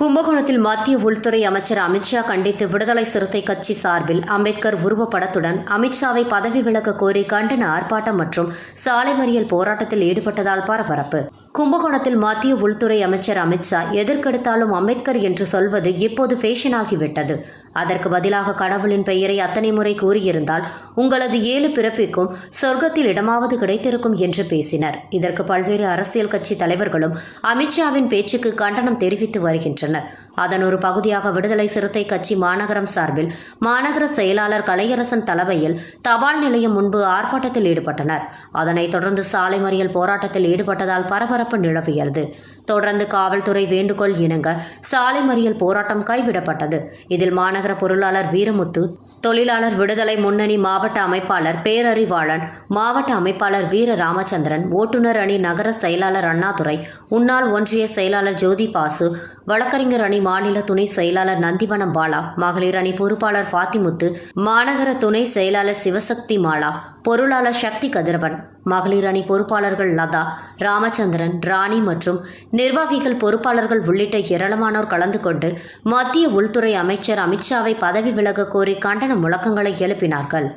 கும்பகோணத்தில் மத்திய உள்துறை அமைச்சர் அமித்ஷா கண்டித்து விடுதலை சிறுத்தை கட்சி சார்பில் அம்பேத்கர் உருவப்படத்துடன் அமித்ஷாவை பதவி விலக கோரி கண்டன ஆர்ப்பாட்டம் மற்றும் சாலை மறியல் போராட்டத்தில் ஈடுபட்டதால் பரபரப்பு. கும்பகோணத்தில் மத்திய உள்துறை அமைச்சர் அமித்ஷா எதற்கெடுத்தாலும் அம்பேத்கர் என்று சொல்வது இப்போது ஃபேஷனாகிவிட்டது அதற்கு பதிலாக கடவுளின் பெயரை அத்தனை முறை கூறியிருந்தால் உங்களது ஏழு பிறப்பிக்கும் சொர்க்கத்தில் இடமாவது கிடைத்திருக்கும் என்று பேசினர். இதற்கு பல்வேறு அரசியல் கட்சி தலைவர்களும் அமித்ஷாவின் பேச்சுக்கு கண்டனம் தெரிவித்து வருகின்றனர். அதன் ஒரு பகுதியாக விடுதலை சிறுத்தை கட்சி மாநகரம் சார்பில் மாநகர செயலாளர் கலையரசன் தலைமையில் தபால் நிலையம் முன்பு ஆர்ப்பாட்டத்தில் ஈடுபட்டனர். அதனைத் தொடர்ந்து சாலை மறியல் போராட்டத்தில் ஈடுபட்டதால் பரபரப்பு நிலவியது. தொடர்ந்து காவல்துறை வேண்டுகோள் இணங்க சாலை மறியல் போராட்டம் கைவிடப்பட்டது. இதில் மாநகர பொருளாளர் வீரமுத்து தொழிலாளர் விடுதலை முன்னணி மாவட்ட அமைப்பாளர் பேரறிவாளன் மாவட்ட அமைப்பாளர் வீர ராமச்சந்திரன் ஓட்டுநர் அணி நகர செயலாளர் அண்ணாதுரை முன்னாள் ஒன்றிய செயலாளர் ஜோதி பாசு வழக்கறிஞர் அணி மாநில துணை செயலாளர் நந்திவனம் பாலா மகளிர் அணி பொறுப்பாளர் பாத்திமுத்து மாநகர துணை செயலாளர் சிவசக்தி மாலா பொருளாளர் சக்தி கதிரவன் மகளிர் அணி பொறுப்பாளர்கள் லதா ராமச்சந்திரன் ராணி மற்றும் நிர்வாகிகள் பொறுப்பாளர்கள் உள்ளிட்ட ஏராளமானோர் கலந்து கொண்டு மத்திய உள்துறை அமைச்சர் அமித்ஷாவை பதவி விலக கோரி கண்டன முழக்கங்களை எழுப்பினார்கள்.